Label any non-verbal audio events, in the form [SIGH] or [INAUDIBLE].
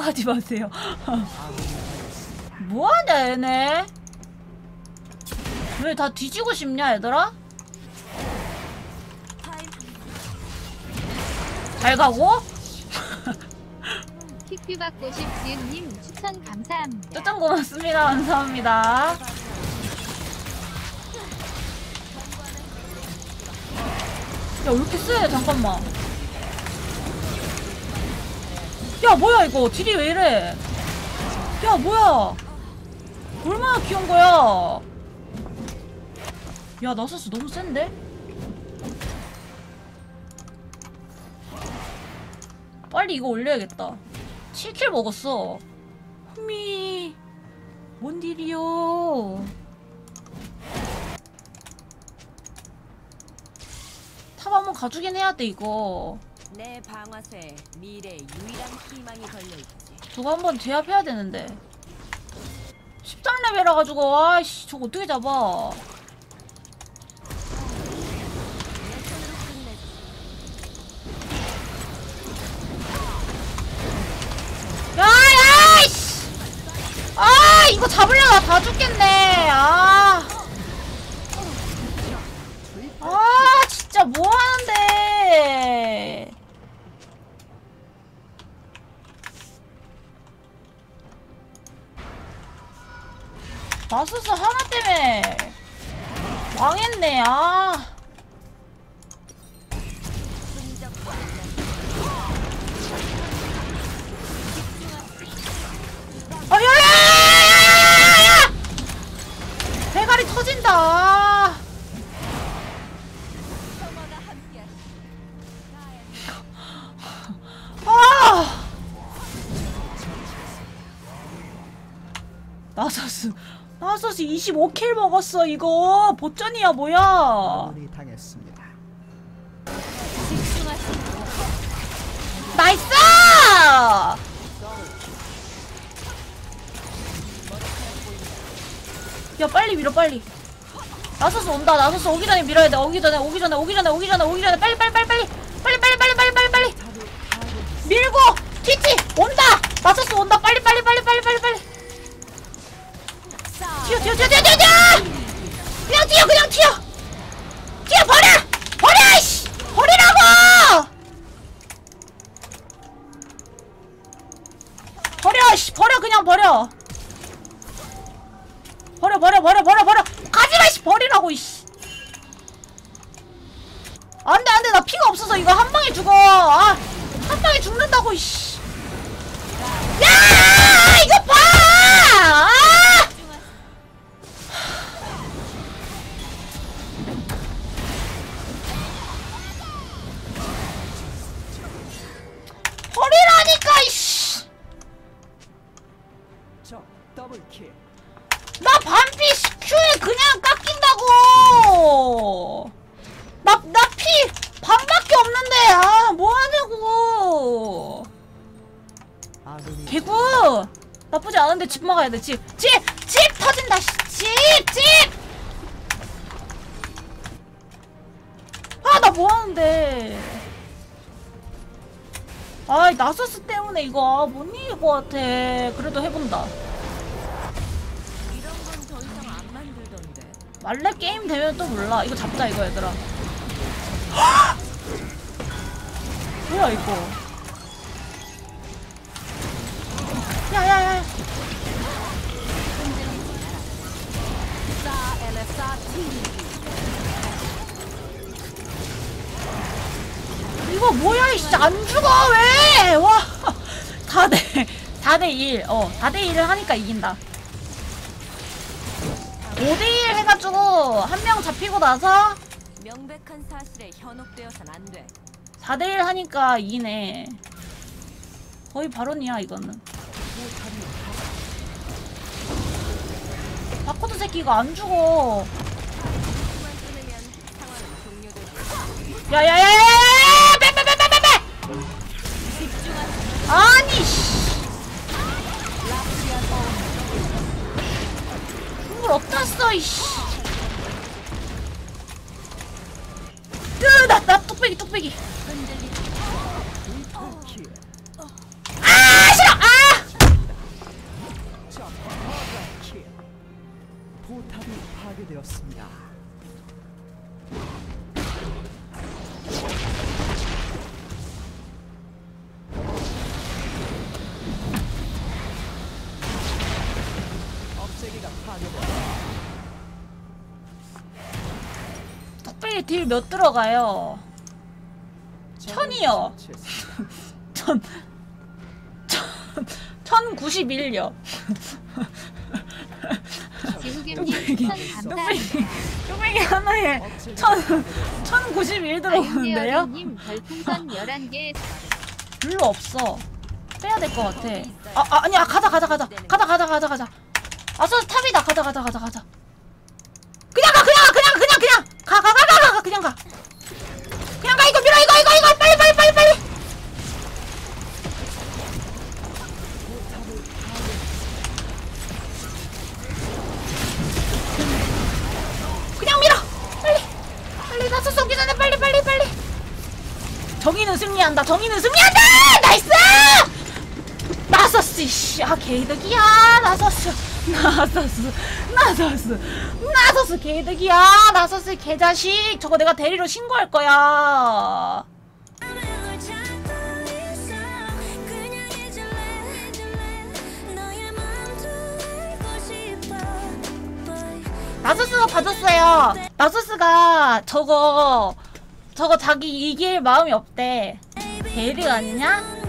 거 하지 마세요. [LAUGHS] 뭐하냐 얘네? 왜 다 뒤지고 싶냐 얘들아? 잘 가고? [LAUGHS] 킥뷰 받고 싶지은님 추천 감사합니다. 뜨뜻 고맙습니다. 감사합니다. 야, 왜 이렇게 세? 잠깐만. 야, 뭐야, 이거. 딜이 왜 이래? 야, 뭐야. 얼마나 귀여운 거야. 야, 나서스 너무 센데? 빨리 이거 올려야겠다. 7킬 먹었어. 흠이. 뭔 일이요? 탑 한번 가주긴 해야 돼, 이거. 내 방아쇠 미래의 유일한 희망이 걸려 있지. 저거 한번 제압해야 되는데. 13레벨이라 가지고 아이씨 저거 어떻게 잡아? 야야 이씨! 아 이거 잡으려다 다 죽겠네. 아. 아 진짜 뭐 하는데? 마수스 하나 때문에 망했네 아 나서스 나서스 25킬 먹었어 이거 보전이야 뭐야 당했습니다. 나이스 야 빨리 밀어 빨리 나서스 온다 나서스 오기 전에 밀어야 돼 오기 전에 오기 전에 오기 전에 오기 전에 오기 전에 빨리 빨리 빨리 빨리 빨리 빨리 빨리 빨리 빨리 빨리 밀고 튀지 온다 나서스 온다 빨리 빨리 빨리 빨리 빨리 빨리 튀어 튀어 튀어 튀어 그냥 튀어 그냥 튀어! 튀어 버려! 버려 이씨! 버리라고! 버려 씨! 버려 그냥 버려! 버려 버려 버려 버려 버려! 가지마 씨! 버리라고 이씨! 안돼 안돼. 나 피가 없어서 이거 한 방에 죽어. 아 한 방에 죽는다고 이씨 버리라니까 이씨. 나 반피 큐에 그냥 깎인다고! 나 나 피 반밖에 없는데 아 뭐하냐고! 개구! 나쁘지 않은데 집 막아야 돼 집 집 집 터진다 집집! 아 나 뭐하는데 아이 나서스 때문에 이거 못 이길 것 같아 그래도 해본다 이런 건 더 이상 안 만들던데. 말레 게임 되면 또 몰라. 이거 잡자 이거 얘들아. [GASPS] 뭐야 이거? 야야야. 이거 뭐야 이씨 안 죽어 왜? 와. 4대 4대 1. 어, 4대 1을 하니까 이긴다. 5대 1 해가지고 한 명 잡히고 나서 명백한 사실에 현혹되어선 안 돼. 4대 1 하니까 이기네 거의 발언이야 이거는 바코드 새끼가 안 죽어 빼빼빼빼빼빼 아니 씨. 물 어디다 써 이씨. 으나나 나, 뚝배기 뚝배기. 파괴되었습니다. 뚝배기 딜 몇 들어가요? 천이요. [LAUGHS] 천, 천, 천 91요. 지후겸님 뚝배기. 뚝배기, 뚝배기 하나에 천, 천91 들어오는데요? 아윤혜어린님 별풍선 11개 별로 없어. 빼야 될 것 같아. 아, 아, 아니야. 가자, 가자, 가자. 가자, 가자, 가자, 가자. 아서 탑이다. 가자, 가자, 가자, 가자. 그냥 가, 그냥 가, 그냥, 그냥, 그냥. 가, 가, 가, 가, 가, 가, 그냥 가. 그냥 가, 이거 밀어, 이거, 이거, 이거. 빨리, 빨리, 빨리, 빨리. 그냥 밀어. 빨리. 빨리, 나서 쏘기 전에 빨리, 빨리, 빨리. 정의는 승리한다. 정의는 승리한다. 나이스. 나서스 씨, 아 개이득이야. 나서스, 나서스, 나서스, 나서스 개이득이야. 나서스 개자식. 저거 내가 대리로 신고할 거야. 나서스가 봐줬어요. 나서스가 저거 저거 자기 이길 마음이 없대. 대리가 아니냐?